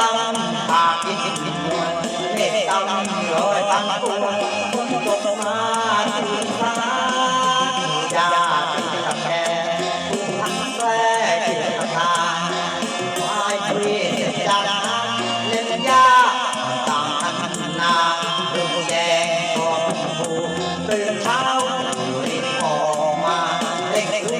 lắm mà kiếm để tâm rồi tăng cung quân tục ma thương xa cha kinh thật kè cung thắng xe chỉ thật tha ngoài quyền đàn lên gia tàng thanh na đường đèn còn phù từ tháo người hồ mà lên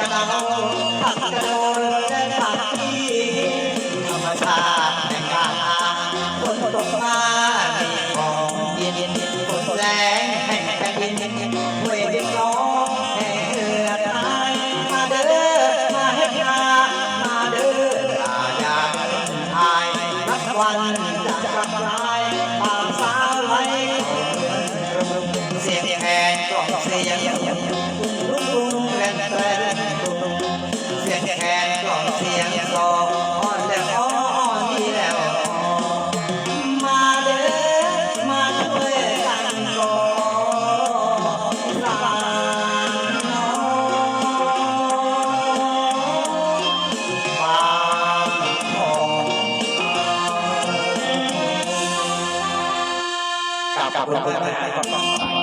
กระดองผักกระโดนและผักที่ธรรมชาติแห่งการฝนตกมาในของเย็นฝนแรงแห่งแผ่นดินห้วยเด็กน้องแห่งเหือดายมาเด้อมาเฮ็ดนามาเด้ออาญาทายนักวันจะกลับลายตามสาวไหลเสียงแหงกล่องเสียง 来来